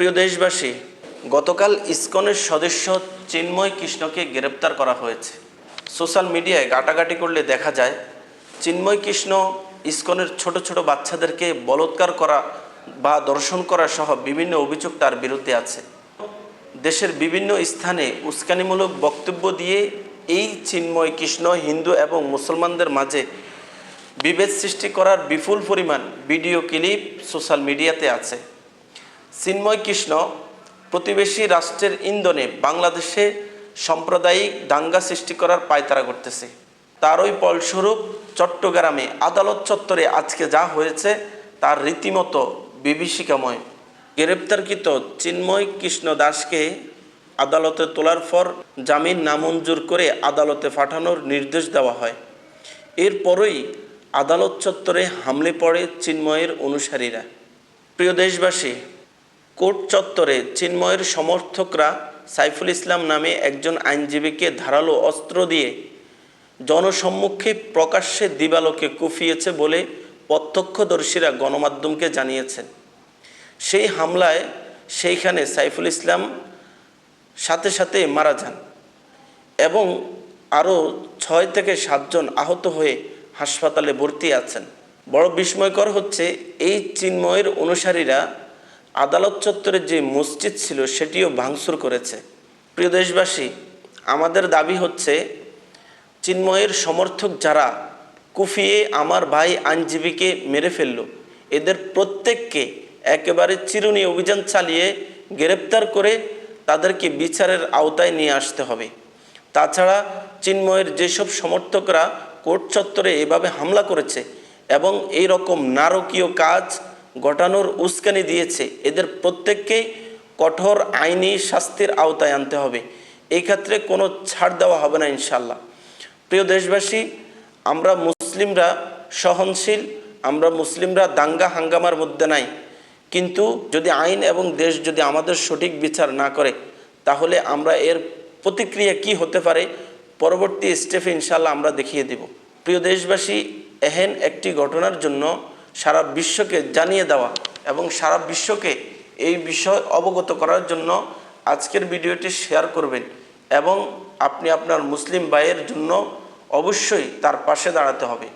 প্রিয় দেশবাসী, গতকাল ইসকনের সদস্য চিন্ময় কৃষ্ণকে গ্রেপ্তার করা হয়েছে। সোশ্যাল মিডিয়ায় গাটাগাটি করলে দেখা যায়, চিন্ময় কৃষ্ণ ইসকনের ছোট ছোট বাচ্চাদেরকে বলৎকার করা বা দর্শন করা সহ বিভিন্ন অভিযোগ তার বিরুদ্ধে আছে। দেশের বিভিন্ন স্থানে উস্কানিমূলক বক্তব্য দিয়ে এই চিন্ময় কৃষ্ণ হিন্দু এবং মুসলমানদের মাঝে বিভেদ সৃষ্টি করার বিপুল পরিমাণ ভিডিও ক্লিপ সোশ্যাল মিডিয়াতে আছে। চিন্ময় কৃষ্ণ প্রতিবেশী রাষ্ট্রের ইন্ধনে বাংলাদেশে সাম্প্রদায়িক দাঙ্গা সৃষ্টি করার পায়তারা করতেছে। তারই ফলস্বরূপ চট্টগ্রামে আদালত চত্বরে আজকে যা হয়েছে তার রীতিমতো বিভীষিকাময়। গ্রেপ্তারকৃত চিন্ময় কৃষ্ণ দাসকে আদালতে তোলার পর জামিন নামঞ্জুর করে আদালতে পাঠানোর নির্দেশ দেওয়া হয়। এরপরই আদালত চত্বরে হামলে পড়ে চিন্ময়ের অনুসারীরা। প্রিয় দেশবাসী কোর্ট চত্বরে চিন্ময়ের সমর্থকরা সাইফুল ইসলাম নামে একজন আইনজীবীকে ধারালো অস্ত্র দিয়ে জনসম্মুখে প্রকাশ্যে দিবালোকে কুফিয়েছে বলে প্রত্যক্ষদর্শীরা গণমাধ্যমকে জানিয়েছেন। সেই হামলায় সেইখানে সাইফুল ইসলাম সাথে সাথে মারা যান এবং আরও ছয় থেকে সাতজন আহত হয়ে হাসপাতালে ভর্তি আছেন। বড় বিস্ময়কর হচ্ছে এই চিন্ময়ের অনুসারীরা আদালত চত্বরে যে মসজিদ ছিল সেটিও ভাঙচুর করেছে। প্রিয় দেশবাসী, আমাদের দাবি হচ্ছে, চিন্ময়ের সমর্থক যারা, কুফিয়ে আমার ভাই আইনজীবীকে মেরে ফেলল। এদের প্রত্যেককে একেবারে চিরুনি অভিযান চালিয়ে গ্রেপ্তার করে তাদেরকে বিচারের আওতায় নিয়ে আসতে হবে। তাছাড়া চিন্ময়ের যেসব সমর্থকরা কোর্ট চত্বরে এভাবে হামলা করেছে এবং এই রকম নারকীয় কাজ ঘটানোর উস্কানি দিয়েছে। এদের প্রত্যেককেই কঠোর আইনি শাস্তির আওতায় আনতে হবে। এই ক্ষেত্রে কোনো ছাড় দেওয়া হবে না ইনশাল্লাহ প্রিয় দেশবাসী, আমরা মুসলিমরা সহনশীল, আমরা মুসলিমরা দাঙ্গা হাঙ্গামার মধ্যে নাই। কিন্তু যদি আইন এবং দেশ যদি আমাদের সঠিক বিচার না করে, তাহলে আমরা এর প্রতিক্রিয়া কি হতে পারে পরবর্তী স্টেপে ইনশাল্লাহ আমরা দেখিয়ে দেব। প্রিয় দেশবাসী, এহেন একটি ঘটনার জন্য সারা বিশ্বকে জানিয়ে দেওয়া এবং সারা বিশ্বকে এই বিষয় অবগত করার জন্য আজকের ভিডিওটি শেয়ার করবেন এবং আপনি আপনার মুসলিম ভাইয়ের জন্য অবশ্যই তার পাশে দাঁড়াতে হবে।